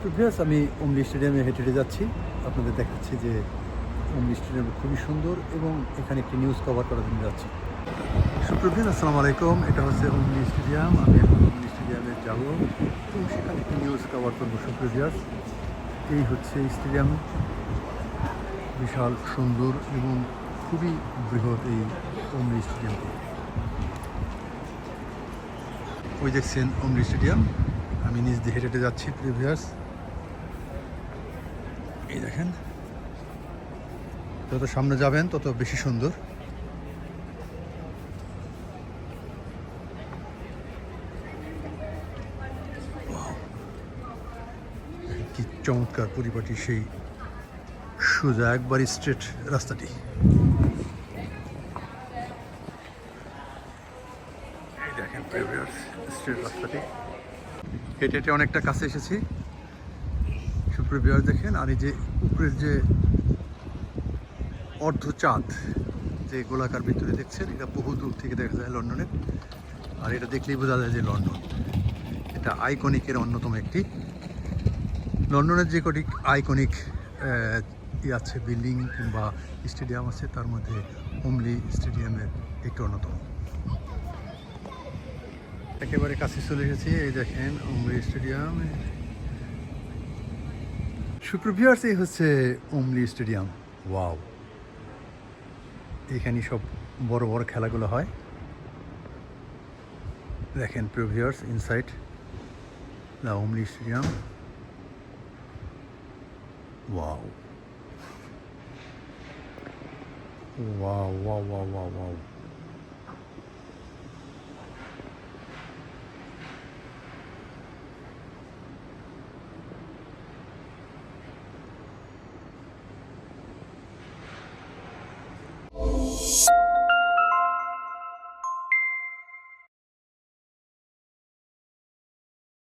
সুপ্রভিয়াস আমি অমলি স্টেডিয়ামে হেঁটে হেঁটে যাচ্ছি। আপনাদের দেখাচ্ছি যে অমলি স্টেডিয়াম খুবই সুন্দর এবং এখানে একটি নিউজ কভার করার জন্য যাচ্ছি। সুপ্রভিয়াস আসসালামু আলাইকুম। এটা হচ্ছে অমলি স্টেডিয়াম আমি এখন অমলি স্টেডিয়ামে যাব এবং সেখানে একটি নিউজ কভার করব সুপ্রভিয়াস এই হচ্ছে স্টেডিয়াম বিশাল, সুন্দর এবং খুবই বৃহৎ এই অমলি স্টেডিয়ামটি ওই দেখছেন অমরি স্টেডিয়াম আমি নিজ দিয়ে হেঁটে হেঁটে যাচ্ছি প্রিভিয়াস এই দেখেন। যত সামনে যাবেন, তত বেশি সুন্দর। কি চমৎকার পরিপাটি সেই সোজা একবারই স্ট্রেট রাস্তাটি। দেখেন স্ট্রেট রাস্তাটি। হেঁটে হেঁটে অনেকটা কাছে এসেছি। সুপ্রভিয়ার দেখেন, আর এই যে উপরের যে অর্ধ চাঁদ যে গোলাকার ভিতরে দেখছেন, এটা বহু দূর থেকে দেখা যায় লন্ডনের আর এটা দেখলেই বোঝা যায় যে লন্ডন। এটা আইকনিকের অন্যতম একটি। লন্ডনের যে কটি আইকনিক ই আছে, বিল্ডিং কিংবা স্টেডিয়াম আছে, তার মধ্যে হোমলি স্টেডিয়ামের একটি অন্যতম। একেবারে কাছে চলে এসেছি এই দেখেন উমরি স্টেডিয়াম। সুপ্রভিয়ার্স এই হচ্ছে উমলি স্টেডিয়াম। ওয়াও। এখানে সব বড় বড় খেলাগুলো হয়। দেখেন প্রিভিয়ার্স inside the উমলি stadium. Wow. Wow wow wow wow wow.